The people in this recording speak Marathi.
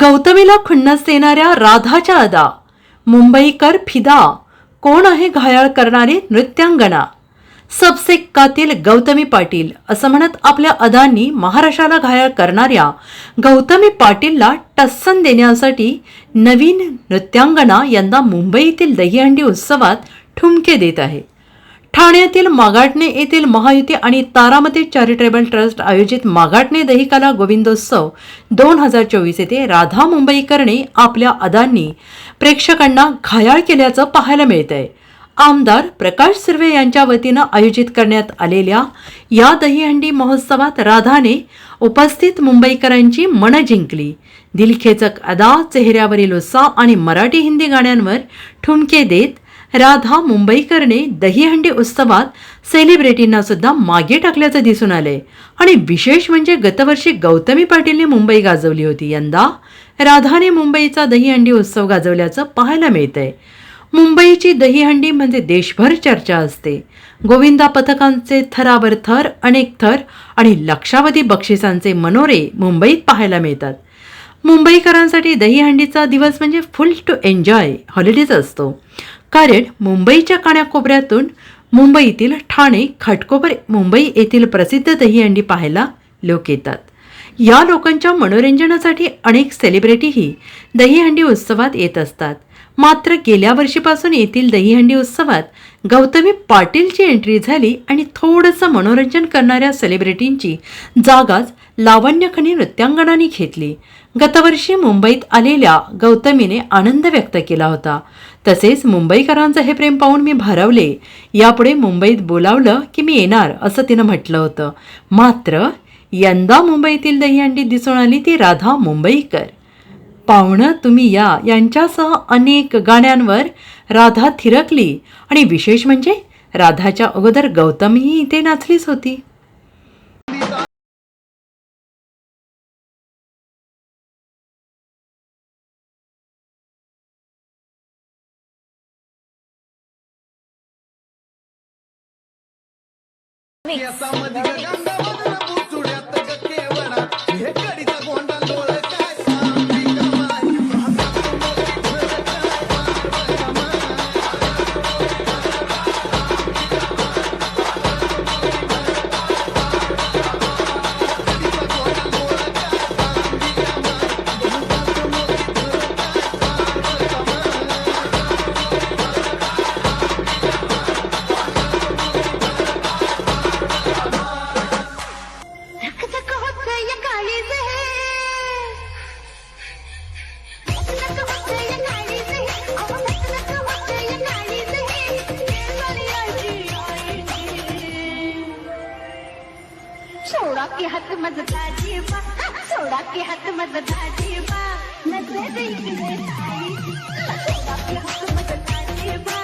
गौतमीला खुन्नस देणाऱ्या राधाच्या अदा. मुंबईकर फिदा. कोण आहे घायाळ करणारी नृत्यांगना? सबसेक्कातील गौतमी पाटील असं म्हणत आपल्या अदांनी महाराष्ट्राला घायाळ करणाऱ्या गौतमी पाटीलला टस्सन देण्यासाठी नवीन नृत्यांगना यंदा मुंबईतील दहीहंडी उत्सवात ठुमके देत आहे. ठाण्यातील मागाटणे येथील महायुती आणि तारामती चॅरिटेबल ट्रस्ट आयोजित मागाटणे दहिकाला गोविंदोत्सव दोन हजार चोवीस येथे राधा मुंबईकरने आपल्या अदांनी प्रेक्षकांना घायाळ केल्याचं पाहायला मिळतंय. आहे आमदार प्रकाश सुर्वे यांच्या वतीनं आयोजित करण्यात आलेल्या या दहीहंडी महोत्सवात राधाने उपस्थित मुंबईकरांची मनं जिंकली. दिलखेचक अदा चेहऱ्यावरील उत्साह आणि मराठी हिंदी गाण्यांवर ठुमके देत राधा मुंबईकरने दहीहंडी उत्सवात सेलिब्रिटींना सुद्धा मागे टाकल्याचं दिसून आलंय. आणि विशेष म्हणजे गतवर्षी गौतमी पाटीलने मुंबई गाजवली होती. यंदा राधाने मुंबईचा दहीहंडी उत्सव गाजवल्याचं पाहायला मिळतंय. मुंबईची दहीहंडी म्हणजे देशभर चर्चा असते. गोविंदा पथकांचे थरावर थर अनेक थर आणि लक्षावधी बक्षिसांचे मनोरे मुंबईत पाहायला मिळतात. मुंबईकरांसाठी दहीहंडीचा दिवस म्हणजे फुल टू एन्जॉय हॉलिडेज असतो. कारण मुंबईच्या कानाकोपऱ्यातून मुंबईतील ठाणे खाटकोपर मुंबई येथील प्रसिद्ध दहीहंडी पाहायला लोक येतात. या लोकांच्या मनोरंजनासाठी अनेक सेलिब्रिटीही दहीहंडी उत्सवात येत असतात. मात्र गेल्या वर्षीपासून येथील दहीहंडी उत्सवात गौतमी पाटीलची एंट्री झाली आणि थोडंसं मनोरंजन करणाऱ्या सेलिब्रिटींची जागाच लावण्यखनी नृत्यांगणांनी घेतली. गतवर्षी मुंबईत आलेल्या गौतमीने आनंद व्यक्त केला होता. तसेच मुंबईकरांचं हे प्रेम पाहून मी भारावले. यापुढे मुंबईत बोलावलं की मी येणार असं तिनं म्हटलं होतं. मात्र यंदा मुंबईतील दहीहंडी दिसून आली ती राधा मुंबईकर. पाहुणं तुम्ही या यांच्यासह अनेक गाण्यांवर राधा थिरकली. आणि विशेष म्हणजे राधाच्या अगोदर गौतमीही इथे नाचलीच होती. 你。सोडा की हात मज दाजीबा सोडा की हात मज दाजीबा नजर इकडे ताई सोडा की हात मज Dajiba